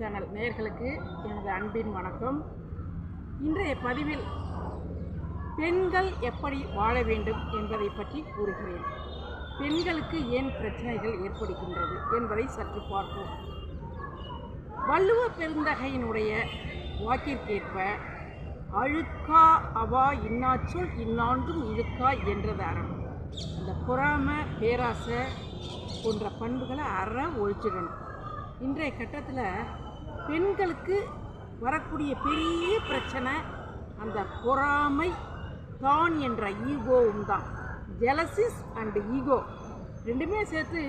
Channel நேர்களுக்கு எனது அன்பின் வணக்கம். இன்றைய பதிவில் பெண்கள் எப்படி வாழ வேண்டும் என்பதை பற்றி கூறுகிறேன். பெண்களுக்கு ஏன் பிரச்சனைகள் ஏற்படுகின்றது என்பதை சற்று பார்ப்போம். வள்ளுவ பெருந்தகையினுடைய வாக்கிற்கேற்ப அழுக்கா அவா இன்னாச்சொல் இன்னான்றும் இழுக்கா என்றது அறம். இந்த பொறாம பேராசை போன்ற பண்புகளை அற ஒழிச்சிடணும். இன்றைய கட்டத்தில் பெண்களுக்கு வரக்கூடிய பெரிய பிரச்சனை அந்த பொறாமை தான் என்ற ஈகோவும் தான். ஜெலசிஸ் அண்ட் ஈகோ ரெண்டுமே சேர்த்து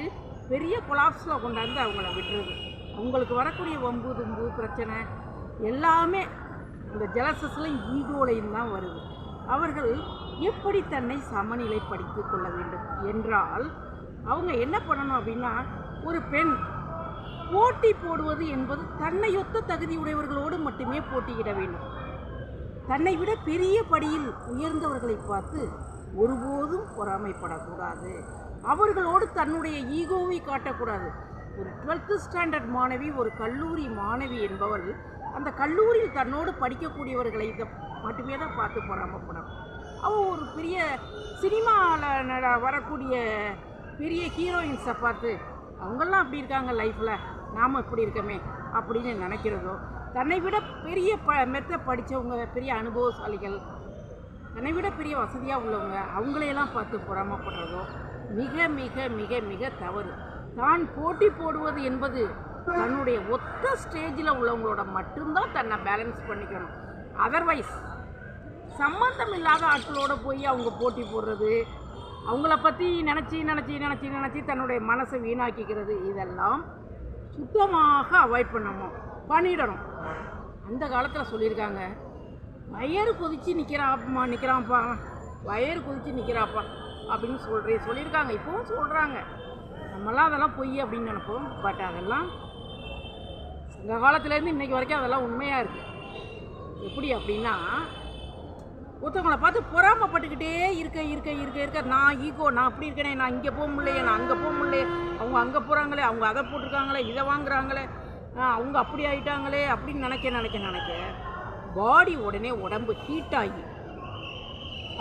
பெரிய கொலாப்ஸில் கொண்டாந்து அவங்கள விட்டுருது அவங்களுக்கு வரக்கூடிய வம்பு தும்பு பிரச்சனை எல்லாமே இந்த ஜெலசஸ்லையும் ஈகோலையும் தான் வருது. அவர்கள் எப்படி தன்னை சமநிலைப்படுத்திக் கொள்ள வேண்டும்? என்றால் அவங்க என்ன பண்ணணும் அப்படின்னா ஒரு பெண் போட்டி போடுவது என்பது தன்னையொத்த தகுதியுடையவர்களோடு மட்டுமே போட்டியிட வேண்டும். தன்னை விட பெரிய படியில் உயர்ந்தவர்களை பார்த்து ஒருபோதும் பொறாமைப்படக்கூடாது. அவர்களோடு தன்னுடைய ஈகோவை காட்டக்கூடாது. ஒரு டுவெல்த்து ஸ்டாண்டர்ட் மாணவி ஒரு கல்லூரி மாணவி என்பவள் அந்த கல்லூரியில் தன்னோடு படிக்கக்கூடியவர்களை இதை மட்டுமே தான் பார்த்து பொறாமப்படும் அவள் ஒரு பெரிய சினிமாவில் வரக்கூடிய பெரிய ஹீரோயின்ஸை பார்த்து அவங்கெல்லாம் அப்படி இருக்காங்க லைஃப்பில் நாம் இப்படி இருக்கமே அப்படின்னு நினைக்கிறதோ தன்னை விட பெரிய ப மெத்த படித்தவங்க பெரிய அனுபவசாலிகள் தன்னை விட பெரிய வசதியாக உள்ளவங்க அவங்களையெல்லாம் பார்த்து பொறாமப்படுறதோ மிக மிக மிக மிக தவறு. தான் போட்டி போடுவது என்பது தன்னுடைய ஒத்த ஸ்டேஜில் உள்ளவங்களோட மட்டும்தான் தன்னை பேலன்ஸ் பண்ணிக்கணும். அதர்வைஸ் சம்மந்தம் இல்லாத ஆட்களோடு போய் அவங்க போட்டி போடுறது அவங்கள பற்றி நினச்சி நினச்சி நினச்சி நினச்சி தன்னுடைய மனசை வீணாக்கிக்கிறது இதெல்லாம் சுத்தமாக அவாய்ட் பண்ணணும். பண்ணிடணும். அந்த காலத்தில் சொல்லியிருக்காங்க. வயறு கொதிச்சு நிற்கிறாப்பா நிற்கிறான்ப்பா வயறு கொதிச்சு நிற்கிறாப்பா அப்படின்னு சொல்கிறே சொல்லியிருக்காங்க. இப்போவும் சொல்கிறாங்க நம்மலாம் அதெல்லாம் பொய் அப்படின்னு நினைப்போம். பட் அதெல்லாம் இந்த காலத்துலேருந்து இன்னைக்கு வரைக்கும் அதெல்லாம் உண்மையாக இருக்குது எப்படி அப்படின்னா ஒருத்தவங்களை பார்த்து பொறாமப்பட்டுக்கிட்டே இருக்க இருக்க இருக்க இருக்க நான் ஈகோ நான் அப்படி இருக்கேனே நான் இங்கே போக முடியலையே நான் அங்கே போக முடியலையே அவங்க அங்கே போகிறாங்களே அவங்க அதை போட்டிருக்காங்களே இதை வாங்குறாங்களே அவங்க அப்படி ஆகிட்டாங்களே அப்படின்னு நினைக்க நினைக்க நினைக்க பாடி உடனே உடம்பு ஹீட் ஆகி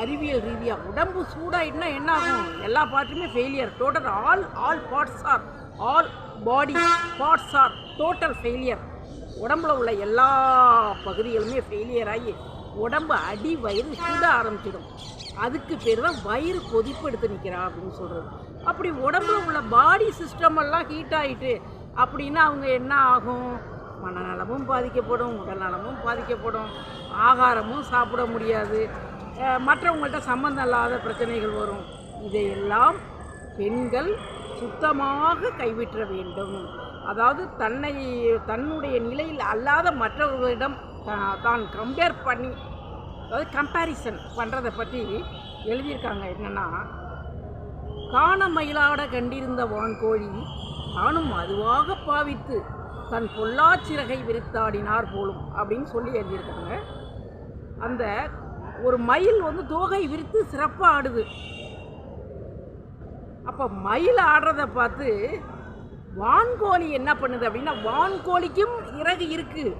அறிவியல் ரீதியாக உடம்பு சூடாயிட்டுனா என்ன ஆகும்? எல்லா பார்ட்டுமே failure total all all parts are all body parts are total failure உடம்புல உள்ள எல்லா பகுதிகளுமே ஃபெயிலியர் ஆகி உடம்பு அடி வயிறு சுட ஆரம்பிச்சிடும். அதுக்கு பேர் தான் வயிறு கொதிப்பு எடுத்து நிற்கிறா அப்படின்னு சொல்கிறது அப்படி உடம்புல உள்ள பாடி சிஸ்டம் எல்லாம் ஹீட் ஆகிட்டு அப்படின்னா அவங்க என்ன ஆகும்? மனநலமும் பாதிக்கப்படும் உடல் நலமும் பாதிக்கப்படும். ஆகாரமும் சாப்பிட முடியாது. மற்றவங்கள்ட்ட சம்மந்தம் இல்லாத பிரச்சனைகள் வரும். இதையெல்லாம் பெண்கள் சுத்தமாக கைவிற்ற வேண்டும். அதாவது தன்னை தன்னுடைய நிலையில் அல்லாத மற்றவர்களிடம் தான் கம்பேர் பண்ணி அதாவது கம்பேரிசன் பண்ணுறதை பற்றி எழுதியிருக்காங்க. என்னென்னா காண மயிலாட கண்டிருந்த வான்கோழி தானும் அதுவாக பாவித்து தன் பொல்லாச்சிறகை விரித்தாடினார் போலும் அப்படின்னு சொல்லி எழுதியிருக்காங்க. அந்த ஒரு மயில் வந்து தோகை விரித்து சிறப்பாக ஆடுது. அப்போ மயில் ஆடுறத பார்த்து வான்கோழி என்ன பண்ணுது அப்படின்னா வான்கோழிக்கும் இறகு இருக்குது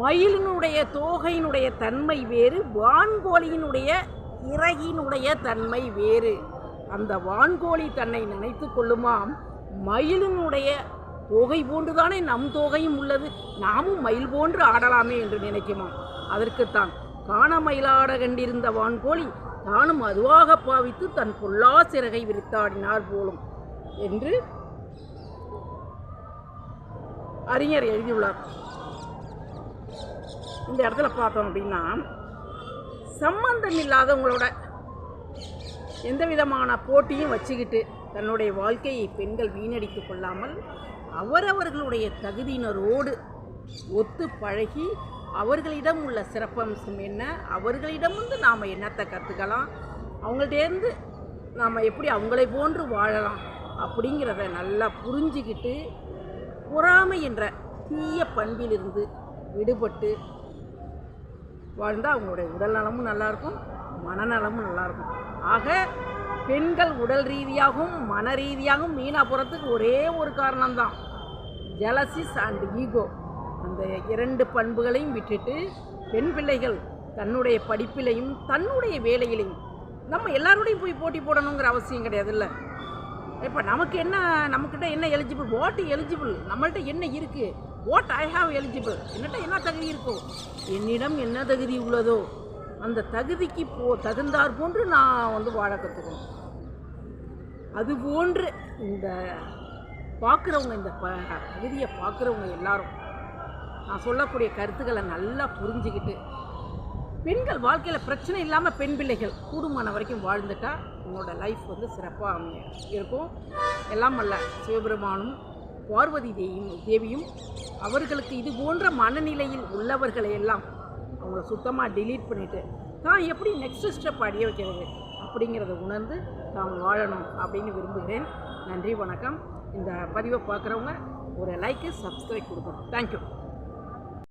மயிலினுடைய தோகையினுடைய தன்மை வேறு வான்கோழியினுடைய இறகினுடைய தன்மை வேறு. அந்த வான்கோழி தன்னை நினைத்து கொள்ளுமாம். மயிலினுடைய தோகை போன்றுதானே நம் தோகையும் உள்ளது. நாமும் மயில் போன்று ஆடலாமே என்று நினைக்குமாம். அதற்குத்தான் காண மயிலாட கண்டிருந்த வான்கோழி தானும் அதுவாக பாவித்து தன் பொல்லா சிறகை விரித்தாடினார் போலும் என்று அறிஞர் எழுதியுள்ளார். இந்த இடத்துல பார்த்தோம் அப்படின்னா சம்பந்தம் இல்லாதவங்களோட எந்த விதமான போட்டியும் வச்சுக்கிட்டு தன்னுடைய வாழ்க்கையை பெண்கள் வீணடித்து கொள்ளாமல் அவரவர்களுடைய தகுதியினரோடு ஒத்து பழகி அவர்களிடம் உள்ள சிறப்பம்சம் என்ன அவர்களிடம் வந்து நாம் என்னத்தை கற்றுக்கலாம் அவங்கள்டேருந்து நாம் எப்படி அவங்களை போன்று வாழலாம் அப்படிங்கிறத நல்லா புரிஞ்சுக்கிட்டு பொறாமை என்ற தீய பண்பிலிருந்து விடுபட்டு வாழ்ந்தால் அவங்களுடைய உடல் நலமும் நல்லாயிருக்கும் மனநலமும் நல்லாயிருக்கும். ஆக பெண்கள் உடல் ரீதியாகவும் மன ரீதியாகவும் மீனா போகிறதுக்கு ஒரே ஒரு காரணம்தான். ஜலசிஸ் அண்ட் ஈகோ அந்த இரண்டு பண்புகளையும் விட்டுட்டு பெண் பிள்ளைகள் தன்னுடைய படிப்பிலையும் தன்னுடைய வேலையிலையும் நம்ம எல்லாரோடையும் போய் போட்டி போடணுங்கிற அவசியம் கிடையாது இல்லை இப்போ நமக்கு என்ன நம்மக்கிட்ட என்ன எலிஜிபிள் வாட் எலிஜிபிள் நம்மள்கிட்ட என்ன இருக்குது வாட் ஐ ஹாவ் எலிஜிபிள் என்னட்ட என்ன தகுதி இருக்கோ? என்னிடம் என்ன தகுதி உள்ளதோ அந்த தகுதிக்கு போ தகுந்தார் போன்று நான் வந்து வாழ கற்றுக்கணும் அதுபோன்று இந்த பார்க்குறவங்க இந்த ப பகுதியை பார்க்குறவங்க எல்லாரும் நான் சொல்லக்கூடிய கருத்துக்களை நல்லா புரிஞ்சுக்கிட்டு பெண்கள் வாழ்க்கையில் பிரச்சனை இல்லாமல் பெண் பிள்ளைகள் கூடுமான வரைக்கும் வாழ்ந்துட்டா உங்களோட லைஃப் வந்து சிறப்பாக அமைய இருக்கும். எல்லாம் அல்ல சிவபெருமானும் பார்வதி தேவியும் தேவியும் அவர்களுக்கு இது போன்ற மனநிலையில் உள்ளவர்களை எல்லாம் அவங்கள சுத்தமாக டிலீட் பண்ணிவிட்டு தான் எப்படி நெக்ஸ்ட் ஸ்டெப் அடைய வைக்கிறது? அப்படிங்கிறத உணர்ந்து தான் வாழணும் அப்படின்னு விரும்புகிறேன். நன்றி வணக்கம். இந்த பதிவை பார்க்குறவங்க ஒரு லைக்கு சப்ஸ்கிரைப் கொடுக்கணும். தேங்க்யூ